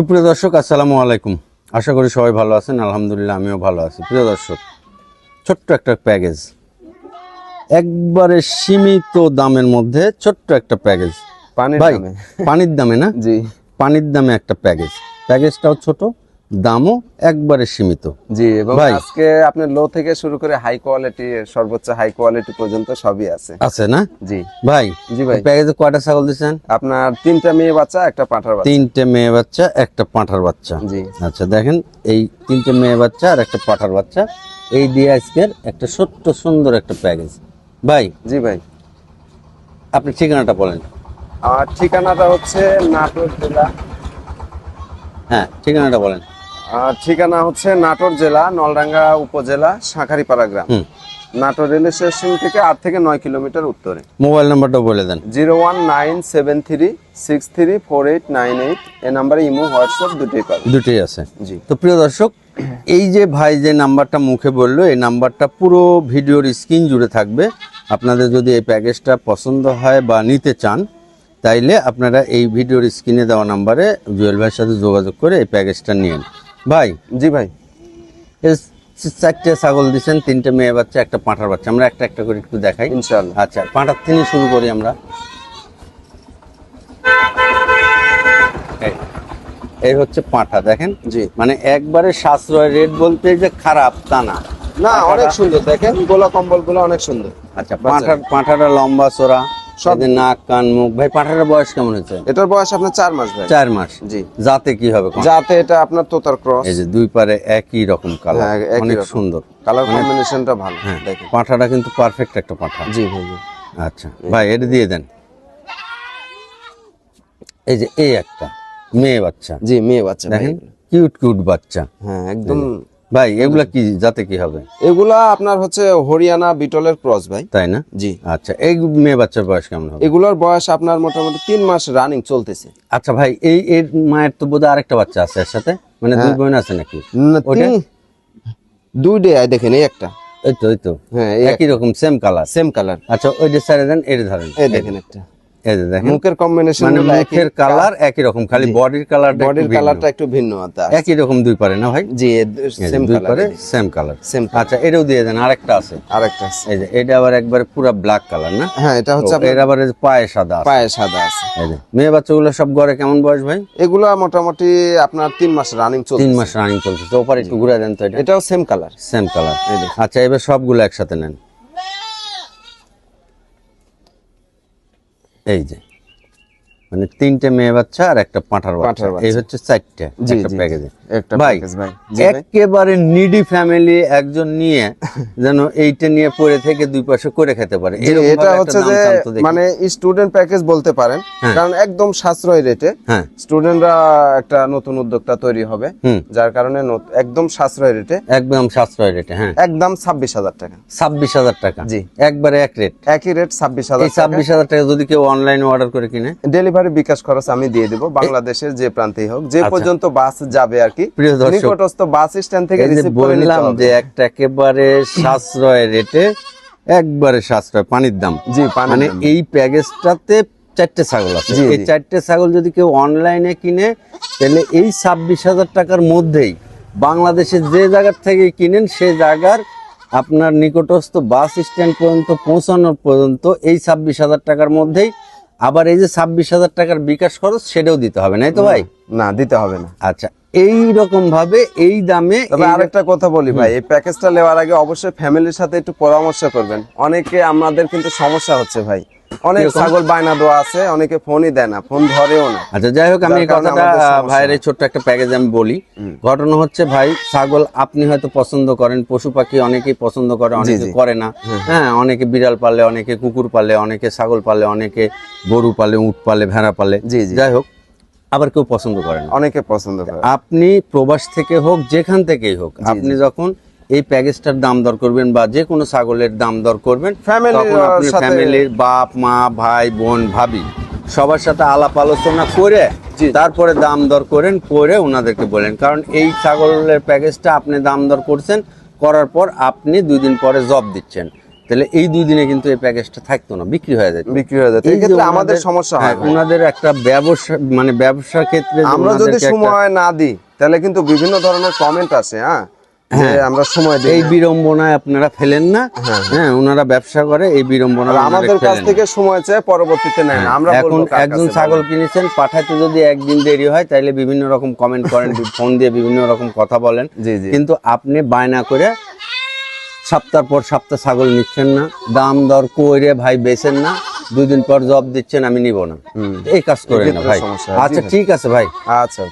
সুপ্রিয় দর্শক আসসালামু আলাইকুম। আশা করি সবাই ভালো আছেন। আলহামদুলিল্লাহ আমিও ভালো আছি। প্রিয় দর্শক ছোট্ট একটা প্যাকেজ। একবারে সীমিত দামের মধ্যে ছোট্ট একটা প্যাকেজ। পানির দামে। পানির দামে না? জি। পানির দামে একটা প্যাকেজ। প্যাকেজটাও ছোট দামও একবারে সীমিত। জি এবং ভাই। আজকে আপনার লো থেকে শুরু করে হাই কোয়ালিটি সর্বোচ্চ হাই কোয়ালিটি পর্যন্ত সবই আছে। আছে না? জি। ভাই জি ভাই। প্যাকেজে কয়টা ছাগল দিচ্ছেন? আপনার তিনটা মেয়ে বাচ্চা একটা পাঁঠার বাচ্চা। তিনটে মেয়ে বাচ্চা একটা পাঁঠার বাচ্চা। জি। আচ্ছা দেখেন এই তিনটে মেয়ে বাচ্চা আর একটা পাঠার বাচ্চা। এই দিয়ে আজকের একটা ছোট্ট সুন্দর একটা প্যাকেজ ভাই জি ভাই। আপনি ঠিকানাটা বলেন। আমার ঠিকানাটা হচ্ছে নাটোর জেলা। হ্যাঁ ঠিকানাটা বলেন। ঠিকানা হচ্ছে নাটোর জেলা নলডাঙ্গা উপজেলা শাঁখারিপাড়া গ্রাম। নাটোর রেল স্টেশন থেকে আট থেকে নয় কিলোমিটার উত্তরে। মোবাইল নাম্বারটা বলে দেন। Zero one nine seven three six three four eight nine eight. এ নাম্বারে ইমো হোয়াটসঅ্যাপ দুটোই পাবে দুটোই আছে। জি। তো প্রিয় দর্শক এই যে ভাই যে নাম্বারটা মুখে বলল এই নাম্বারটা পুরো ভিডিওর স্ক্রিন জুড়ে থাকবে। আপনাদের যদি এই প্যাকেজটা পছন্দ হয় বা নিতে চান তাইলে আপনারা এই ভিডিওর স্ক্রিনে দেওয়া নাম্বারে জুয়েল ভাইয়ের সাথে যোগাযোগ করে এই প্যাকেজটা নিন। ভাই জি ভাই। চারটে ছাগল দিচ্ছেন তিনটে মেয়ে বাচ্চা একটা পাঁঠার বাচ্চা। আমরা একটা একটা করে একটু দেখাই। ইনশাল্লাহ আচ্ছা পাঁঠার থেকে শুরু করি আমরা। এই- এই হচ্ছে পাঁঠা দেখেন? জি। মানে একবারে সাশ্রয় রেট বলতে যে খারাপ তা না। না অনেক সুন্দর দেখেন? গোলা কম্বলগুলো অনেক সুন্দর। আচ্ছা পাঁঠার পাঁঠাটা লম্বা চোরা। সব নাক কান মুখ। ভাই পাঁঠাটার বয়স কেমন হয়েছে? এটার বয়স আপনার চার মাস ভাই। চার মাস? জি। যাতে কি হবে যাতে এটা আপনার তোতার ক্রস এই যে দুই পারে একই রকম কালার হ্যাঁ, একই অনেক সুন্দর। কালার কম্বিনেশনটা ভালো হ্যাঁ পাঁঠাটা কিন্তু পারফেক্ট একটা পাঁঠা। জি ভাই আচ্ছা ভাই এটা দিয়ে দেন। এই যে এই একটা মেয়ে বাচ্চা। জি মেয়ে বাচ্চা দেখেন কিউট কিউট বাচ্চা। হ্যাঁ একদম ভাই এগুলা কি যাতে কি হবে? এগুলা আপনার হচ্ছে হরিয়ানা বিটলের ক্রস ভাই। তাই না? জি। আচ্ছা এই মেয়ে বাচ্চার বয়স কেমন হবে? এগুলোর বয়স আপনার মোটামুটি তিন মাস রানিং চলতেছে। আচ্ছা ভাই এই এর মায়ের তো বোধহয় আরেকটা বাচ্চা আছে এর সাথে? মানে দুই বোন আছে নাকি? দুই ডে দেখেন এই একটা। এই তো এই তো। হ্যাঁ একই রকম সেম কালার সেম কালার আচ্ছা ওই যে সাইডে দেন এর ধরেন। এই দেখেন একটা। এই যে দেখেন মুখের কম্বিনেশন মানে মুখের কালার একই রকম খালি বডির কালারটা বডির কালারটা একটু ভিন্ন আছে একই রকম দুই পারে না ভাই? জি সেম দুই কালার সেম কালার সেম আচ্ছা এটাও দিয়ে দেন আরেকটা আছে। আরেকটা আছে। এই যে এটা আবার একবারে পুরো ব্ল্যাক কালার না? হ্যাঁ এটা হচ্ছে এর আবার পায়ে সাদা পায়ে সাদা আছে। এই যে মেয়ে বাচ্চাগুলো সব গড়ে কেমন বয়স ভাই? এগুলা মোটামুটি আপনার তিন মাস রানিং চলছে। তিন মাস রানিং চলছে তো ওপারে একটু ঘুরে দেন তো এটা। এটাও সেম কালার সেম কালার আচ্ছা এবার সবগুলো একসাথে নেন। এই যে। মানে তিনটে মেয়ে বাচ্চা আর একটা পাঁঠার বাচ্চা। এই হচ্ছে চারটে একটা প্যাকেজে একটা ভাই একেবারে নিডি ফ্যামিলি একজন নিয়ে যেন এইটা নিয়ে পড়ে থেকে দুই পাশে করে খেতে পারে। এটা হচ্ছে যে। মানে স্টুডেন্ট প্যাকেজ বলতে পারেন হ্যাঁ। কারণ একদম সাশ্রয় রেটে হ্যাঁ। স্টুডেন্টরা একটা নতুন উদ্যোক্তা তৈরি হবে যার কারণে একদম সাশ্রয় রেটে একদম সাশ্রয় রেটে হ্যাঁ। একদম ছাব্বিশ হাজার টাকা। ছাব্বিশ হাজার টাকা। জি। একবারে এক রেট একই রেট ছাব্বিশ হাজার ছাব্বিশ হাজার টাকা যদি কেউ অনলাইনে অর্ডার করে কিনে? ডেলিভারি বিকাশ খরচ আমি দিয়ে দিব বাংলাদেশের যে প্রান্তেই হোক। যে পর্যন্ত বাস যাবে আর কি আচ্ছা। নিকটস্থ বাস স্ট্যান্ড থেকে রিসিভ করে নিতে বললাম যে একটা একেবারে সাশ্রয় রেটে একবারে সাশ্রয় পানির দাম। জি মানে এই প্যাকেজটাতে চারটে ছাগল আছে। এই চারটে ছাগল যদি কেউ অনলাইনে কিনে তাহলে এই ছাব্বিশ হাজার টাকার মধ্যেই বাংলাদেশের যে জায়গার থেকে কিনেন সে জায়গার আপনার নিকটস্থ বাস স্ট্যান্ড পর্যন্ত পৌঁছানোর পর্যন্ত এই ছাব্বিশ হাজার টাকার মধ্যেই আবার এই যে ছাব্বিশ হাজার টাকার বিকাশ খরচ সেটাও দিতে হবে নাই তো ভাই? না দিতে হবে না। আচ্ছা এই রকম ভাবে এই দামে আরেকটা কথা বলি ভাই এই প্যাকেজটা নেওয়ার আগে অবশ্যই ফ্যামিলির সাথে একটু পরামর্শ করবেন। অনেকে আমাদের কিন্তু সমস্যা হচ্ছে ভাই। অনেক ছাগল বায়না দেওয়া আছে অনেকে ফোনই দেয় না ফোন ধরেও না। আচ্ছা যাই হোক আমি এই কথাটা ভাইয়ের এই ছোট্ট একটা প্যাকেজ আমি বলি। ঘটনা হচ্ছে ভাই ছাগল আপনি হয়তো পছন্দ করেন পশু পাখি অনেকেই পছন্দ করে অনেকে করে না। হ্যাঁ অনেকে বিড়াল পালে অনেকে কুকুর পালে অনেকে ছাগল পালে অনেকে গরু পালে উট পালে ভেড়া পালে। যাই হোক আবার কেউ পছন্দ করেন অনেকে পছন্দ করে। আপনি প্রবাস থেকে হোক যেখান থেকেই হোক আপনি যখন এই প্যাকেজটার দাম দর করবেন বা যে কোনো ছাগলের দাম দর করবেন তখন আপনি ফ্যামিলির বাপ মা ভাই বোন ভাবি সবার সাথে আলাপ আলোচনা করে তারপরে দাম দর করেন করে ওনাদেরকে বলেন। কারণ এই ছাগলের প্যাকেজটা আপনি দাম দর করছেন করার পর আপনি দুই দিন পরে জব দিচ্ছেন। তাহলে এই দুই দিনে কিন্তু এই প্যাকেজটা থাকতো না বিক্রি হয়ে যেত। বিক্রি হয়ে যাচ্ছে এই যে এক্ষেত্রে আমাদের সমস্যা হয় হ্যাঁ, ওনাদের একটা ব্যবসা মানে ব্যবসার ক্ষেত্রে আমরা যদি সময় না দিই তাহলে কিন্তু বিভিন্ন ধরনের কমেন্ট আছে হ্যাঁ? আমরা সময় এই বিড়ম্বনায় আপনারা ফেলেন না। হ্যাঁ। ওনারা ব্যবসা করে এই বিড়ম্বনা আমাদের কাছ থেকে সময় চাই পরবর্তীতে নেয় আমরা এখন একজন ছাগল কিনেছেন পাঠাতে যদি একদিন দেরি হয় তাহলে বিভিন্ন রকম কমেন্ট করেন ফোন দিয়ে বিভিন্ন রকম কথা বলেন। জি জি। কিন্তু আপনি বায়না করে সপ্তাহ পর সপ্তাহ ছাগল নিচ্ছেন না। দাম দর কইরে ভাই বেছেন না দুদিন পর জব দিচ্ছেন আমি নিব না। এই কাজ করেন না ভাই। আচ্ছা ঠিক আছে ভাই। আচ্ছা।